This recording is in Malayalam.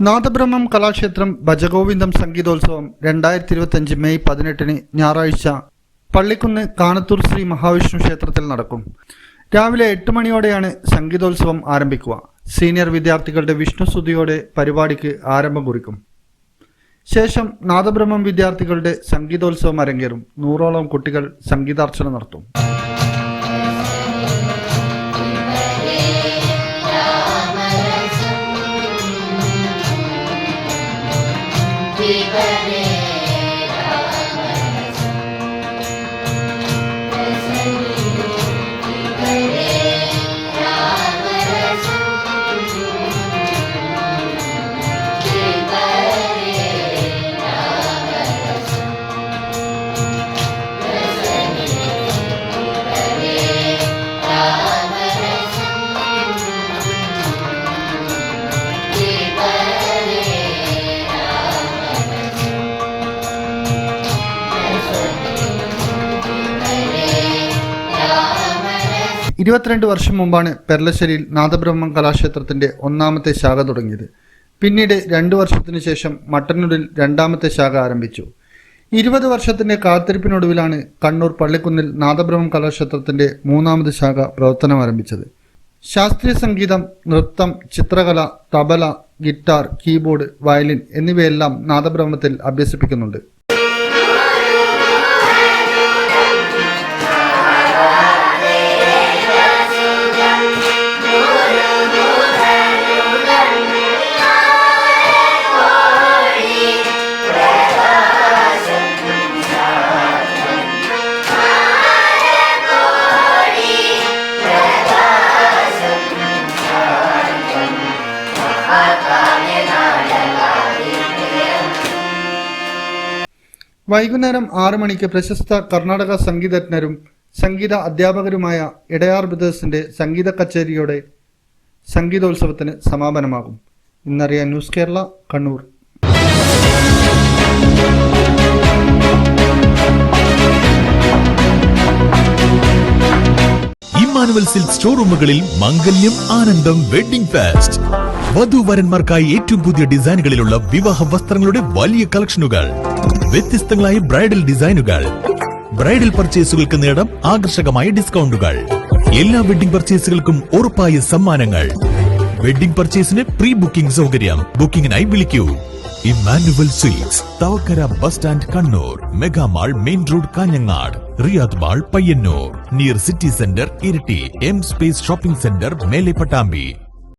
നാദബ്രഹ്മം കലാക്ഷേത്രം ഭജഗോവിന്ദം സംഗീതോത്സവം രണ്ടായിരത്തി ഇരുപത്തിയഞ്ച് മെയ് പതിനെട്ടിന് ഞായറാഴ്ച പള്ളിക്കുന്ന് കാനത്തൂർ ശ്രീ മഹാവിഷ്ണു ക്ഷേത്രത്തിൽ നടക്കും. രാവിലെ എട്ട് മണിയോടെയാണ് സംഗീതോത്സവം ആരംഭിക്കുക. സീനിയർ വിദ്യാർത്ഥികളുടെ വിഷ്ണുസ്തുതിയോടെ പരിപാടിക്ക് ആരംഭം കുറിക്കും. ശേഷം നാദബ്രഹ്മം വിദ്യാർത്ഥികളുടെ സംഗീതോത്സവം അരങ്ങേറും. നൂറോളം കുട്ടികൾ സംഗീതാർച്ചന നടത്തും. be birthday. ഇരുപത്തിരണ്ട് വർഷം മുമ്പാണ് പെർലശ്ശേരിയിൽ നാദബ്രഹ്മം കലാക്ഷേത്രത്തിന്റെ ഒന്നാമത്തെ ശാഖ തുടങ്ങിയത്. പിന്നീട് രണ്ടു വർഷത്തിനു ശേഷം മട്ടന്നൂരിൽ രണ്ടാമത്തെ ശാഖ ആരംഭിച്ചു. ഇരുപത് വർഷത്തിന്റെ കാത്തിരിപ്പിനൊടുവിലാണ് കണ്ണൂർ പള്ളിക്കുന്നിൽ നാദബ്രഹ്മം കലാക്ഷേത്രത്തിന്റെ മൂന്നാമത് ശാഖ പ്രവർത്തനം ആരംഭിച്ചത്. ശാസ്ത്രീയ സംഗീതം നൃത്തം ചിത്രകല തബല ഗിറ്റാർ കീബോർഡ് വയലിൻ എന്നിവയെല്ലാം നാദബ്രഹ്മത്തിൽ അഭ്യസിപ്പിക്കുന്നുണ്ട്. വൈകുന്നേരം ആറു മണിക്ക് പ്രശസ്ത കർണാടക സംഗീതജ്ഞരും സംഗീത അധ്യാപകരുമായ ഇടയാർ ബ്രദേഴ്സിന്റെ സംഗീത കച്ചേരിയോടെ സംഗീതോത്സവത്തിന് സമാപനമാകും. ഇന്നറിയാൻ news Kerala Kannur. Emmanuel silk സ്റ്റോറൂമുകളിൽ മംഗല്യം ആനന്ദം വെഡിംഗ് ഫെസ്റ്റ്. വധുവരന്മാർക്കായി ഏറ്റവും പുതിയ ഡിസൈനുകളിലുള്ള വിവാഹ വസ്ത്രങ്ങളുടെ വലിയ കളക്ഷനുകൾ. വ്യത്യസ്തങ്ങളായ ബ്രൈഡൽ ഡിസൈനുകൾ. ബ്രൈഡൽ പർച്ചേസുകൾക്ക് നേടാം ആകർഷകമായ ഡിസ്കൗണ്ടുകൾ. എല്ലാ വെഡിംഗ് പർച്ചേസുകൾക്കും ഉറപ്പായ സമ്മാനങ്ങൾ. വെഡിംഗ് പർച്ചേസിന് പ്രീ ബുക്കിംഗ് സൗകര്യം. ബുക്കിംഗിനായി വിളിക്കൂ. Emmanuel sweets Thavakkara bus stand Kannur mega mall main road Kanhangad Riyadh mall Payyanur near city centre Iritty M space shopping centre Mele Pattambi.